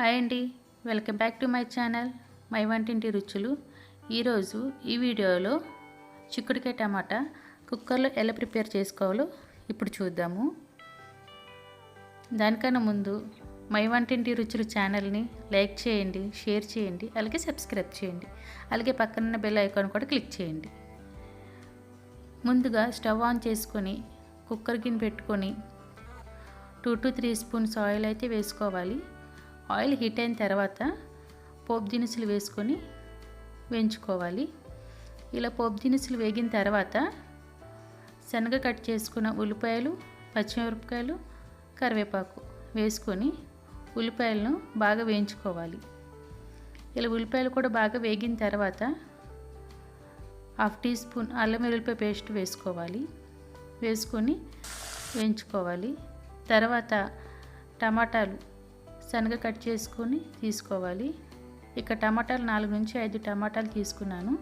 Hi అండి. Welcome back to my channel. My వంటింటి రుచులు. ఈరోజు ఈ వీడియోలో చిక్కుడుకాయ టమాటా కుక్కర్లో ఎలా ప్రిపేర్ చేసుకోవాలో ఇప్పుడు చూద్దాము. దానికన్నా ముందు మై వంటింటి రుచులు ఛానల్ని లైక్ చేయండి షేర్ చేయండి అలాగే సబ్స్క్రైబ్ చేయండి. అలాగే పక్కనున్న బెల్ ఐకాన్ కూడా క్లిక్ చేయండి. ముందుగా స్టవ్ ఆన్ చేసుకొని కుక్కర్ గిన్నె పెట్టుకొని two to three spoons oil అయితే వేసుకోవాలి. ఆయిల్ హీట్ అయిన తర్వాత పోపు దినుసులు వేసుకొని వేయించుకోవాలి. ఇలా పోపు దినుసులు వేగిన తర్వాత శనగ కట్ చేసుకున్న ఉల్లిపాయలు పచ్చిమిరపకాయలు కరివేపాకు వేసుకొని ఉల్లిపాయలను బాగా వేయించుకోవాలి. ఇలా ఉల్లిపాయలు కూడా బాగా వేగిన తర్వాత హాఫ్ టీ స్పూన్ అల్లం వెల్లుల్లిపాయ పేస్ట్ వేసుకోవాలి. వేసుకొని వేయించుకోవాలి. తర్వాత టమాటాలు సన్నగ కట్ చేసుకొని తీసుకోవాలి. ఇక టమాటాలు నాలుగు నుంచి ఐదు టమాటాలు తీసుకున్నాను.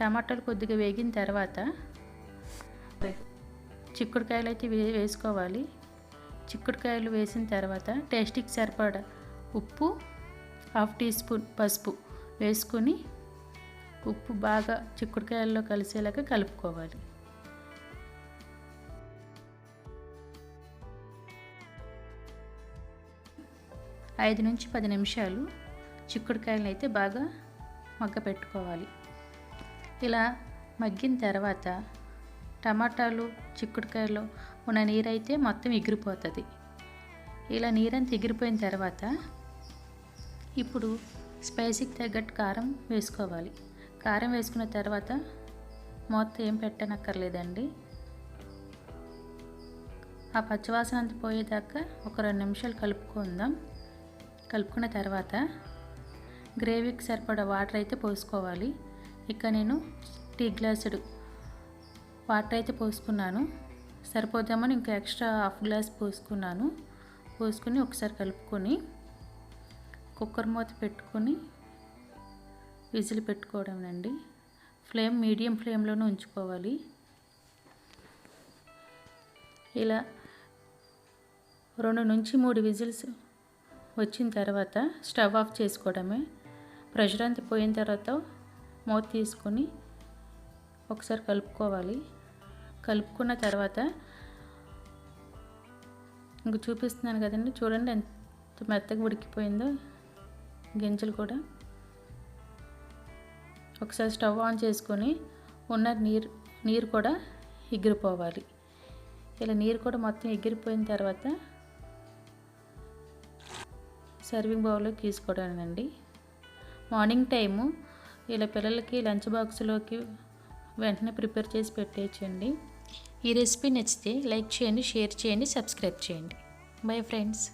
టమాటాలు కొద్దిగా వేగిన తర్వాత చిక్కుడుకాయలు అయితే వే వేసుకోవాలి. చిక్కుడుకాయలు వేసిన తర్వాత టేస్ట్కి సరిపడా ఉప్పు హాఫ్ టీ స్పూన్ పసుపు వేసుకొని ఉప్పు బాగా చిక్కుడుకాయల్లో కలిసేలాగా కలుపుకోవాలి. ఐదు నుంచి పది నిమిషాలు చిక్కుడుకాయలను అయితే బాగా మగ్గ పెట్టుకోవాలి. ఇలా మగ్గిన తర్వాత టమాటాలు చిక్కుడుకాయలో ఉన్న నీరైతే మొత్తం ఎగిరిపోతుంది. ఇలా నీరంతా ఎగిరిపోయిన తర్వాత ఇప్పుడు స్పైసీకి తగ్గట్టు కారం వేసుకోవాలి. కారం వేసుకున్న తర్వాత మొత్తం ఏం పెట్టనక్కర్లేదండి. ఆ పచ్చివాసన అంత పోయేదాకా ఒక రెండు నిమిషాలు కలుపుకుందాం. కలుపుకున్న తర్వాత గ్రేవీకి సరిపడా వాటర్ అయితే పోసుకోవాలి. ఇక నేను టీ గ్లాసుడు వాటర్ అయితే పోసుకున్నాను. సరిపోద్దామని ఇంకా ఎక్స్ట్రా హాఫ్ గ్లాస్ పోసుకున్నాను. పోసుకుని ఒకసారి కలుపుకొని కుక్కర్ మూత పెట్టుకొని విజిల్ పెట్టుకోవడం అండి ఫ్లేమ్ మీడియం ఫ్లేమ్లోనే ఉంచుకోవాలి. ఇలా రెండు నుంచి మూడు విజిల్స్ వచ్చిన తర్వాత స్టవ్ ఆఫ్ చేసుకోవడమే. ప్రెషర్ అంతా పోయిన తర్వాత మూత తీసుకొని ఒకసారి కలుపుకోవాలి. కలుపుకున్న తర్వాత ఇంక చూపిస్తున్నాను కదండి చూడండి ఎంత మెత్తగా ఉడికిపోయిందో గింజలు కూడా. ఒకసారి స్టవ్ ఆన్ చేసుకొని ఉన్న నీరు నీరు కూడా ఎగిరిపోవాలి. ఇలా నీరు కూడా మొత్తం ఎగిరిపోయిన తర్వాత సర్వింగ్ బౌల్లోకి తీసుకోవడానండి మార్నింగ్ టైము ఇలా పిల్లలకి లంచ్ బాక్స్లోకి వెంటనే ప్రిపేర్ చేసి పెట్టేయచ్చండి. ఈ రెసిపీ నచ్చితే లైక్ చేయండి షేర్ చేయండి సబ్స్క్రైబ్ చేయండి. Bye friends.